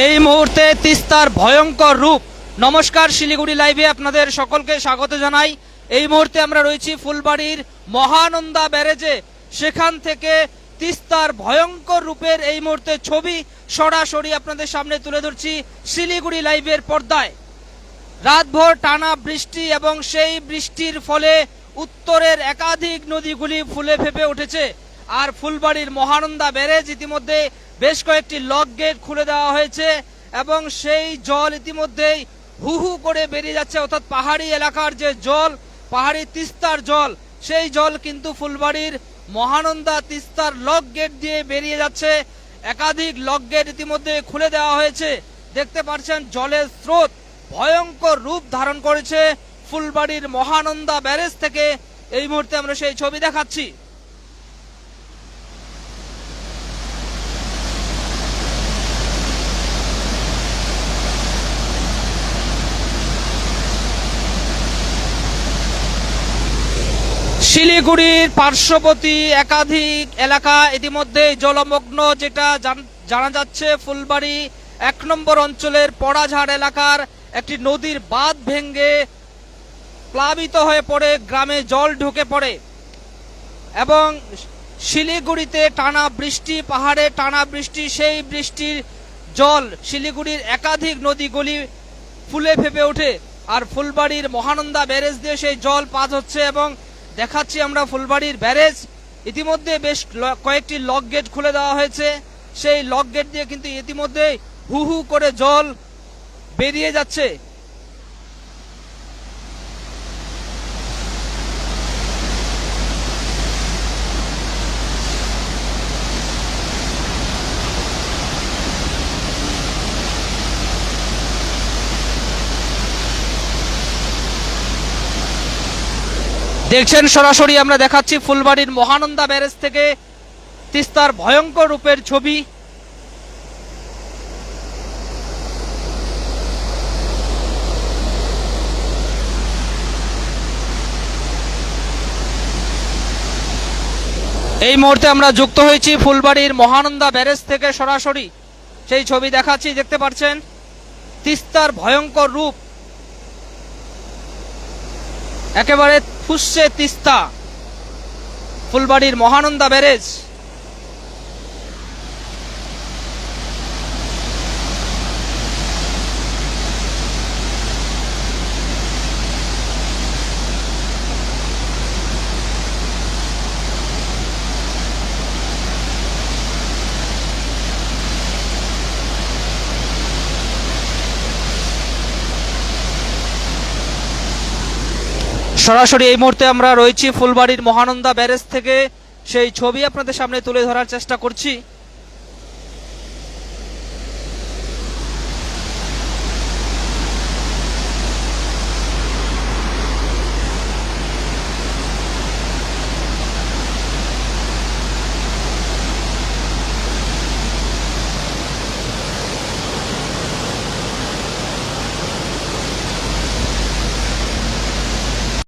এই মুহূর্তে তিস্তার ভয়ঙ্কর রূপ। নমস্কার, শিলিগুড়ি লাইভে আপনাদের সকলকে স্বাগত জানাই। এই মুহূর্তে আমরা রয়েছি ফুলবাড়ির মহানন্দা ব্যারেজে। সেখান থেকে তিস্তার ভয়ঙ্কর রূপের এই মুহূর্তে ছবি সরাসরি আপনাদের সামনে তুলে ধরছি শিলিগুড়ি লাইভের পর্দায়। রাতভর টানা বৃষ্টি এবং সেই বৃষ্টির ফলে উত্তরের একাধিক নদীগুলি ফুলে ফেপে উঠেছে। আর ফুলবাড়ির মহানন্দা ব্যারেজ ইতিমধ্যে বেশ কয়েকটি লক গেট খুলে দেওয়া হয়েছে এবং সেই জল ইতিমধ্যেই হু হু করে বেরিয়ে যাচ্ছে। অর্থাৎ পাহাড়ি এলাকার যে জল, পাহাড়ি তিস্তার জল, সেই জল কিন্তু ফুলবাড়ির মহানন্দা তিস্তার লক গেট দিয়ে বেরিয়ে যাচ্ছে। একাধিক লক গেট ইতিমধ্যে খুলে দেওয়া হয়েছে। দেখতে পাচ্ছেন, জলের স্রোত ভয়ঙ্কর রূপ ধারণ করেছে ফুলবাড়ির মহানন্দা ব্যারেজ থেকে। এই মুহূর্তে আমরা সেই ছবি দেখাচ্ছি। শিলিগুড়ির পার্শ্ববর্তী একাধিক এলাকা ইতিমধ্যে জলমগ্ন, যেটা জানা যাচ্ছে ফুলবাড়ি এক নম্বর অঞ্চলের পড়াঝাড় এলাকার একটি নদীর বাঁধ ভেঙে প্লাবিত হয়ে পড়ে, গ্রামে জল ঢুকে পড়ে এবং শিলিগুড়িতে টানা বৃষ্টি, পাহাড়ে টানা বৃষ্টি, সেই বৃষ্টির জল শিলিগুড়ির একাধিক নদীগুলি ফুলে ফেপে ওঠে। আর ফুলবাড়ির মহানন্দা ব্যারেজ দিয়ে সেই জল পাস হচ্ছে এবং দেখাচ্ছি আমরা ফুলবাড়ির ব্যারেজ। ইতিমধ্যে বেশ কয়েকটি লক গেট খুলে দেওয়া হয়েছে। সেই লক গেট দিয়ে কিন্তু ইতিমধ্যে হু হু করে জল বেরিয়ে যাচ্ছে। দেখছেন, সরাসরি আমরা দেখাচ্ছি ফুলবাড়ির মহানন্দা ব্যারেজ থেকে তিস্তার ভয়ঙ্কর রূপের ছবি। এই মুহূর্তে আমরা যুক্ত হয়েছি ফুলবাড়ির মহানন্দা ব্যারেজ থেকে সরাসরি। সেই ছবি দেখাচ্ছি, দেখতে পাচ্ছেন? তিস্তার ভয়ঙ্কর রূপ। একেবারে ফুসছে তিস্তা। ফুলবাড়ির মহানন্দা ব্যারেজ। সরাসরি এই মুহূর্তে আমরা রয়েছি ফুলবাড়ির মহানন্দা ব্যারেজ থেকে। সেই ছবি আপনাদের সামনে তুলে ধরার চেষ্টা করছি।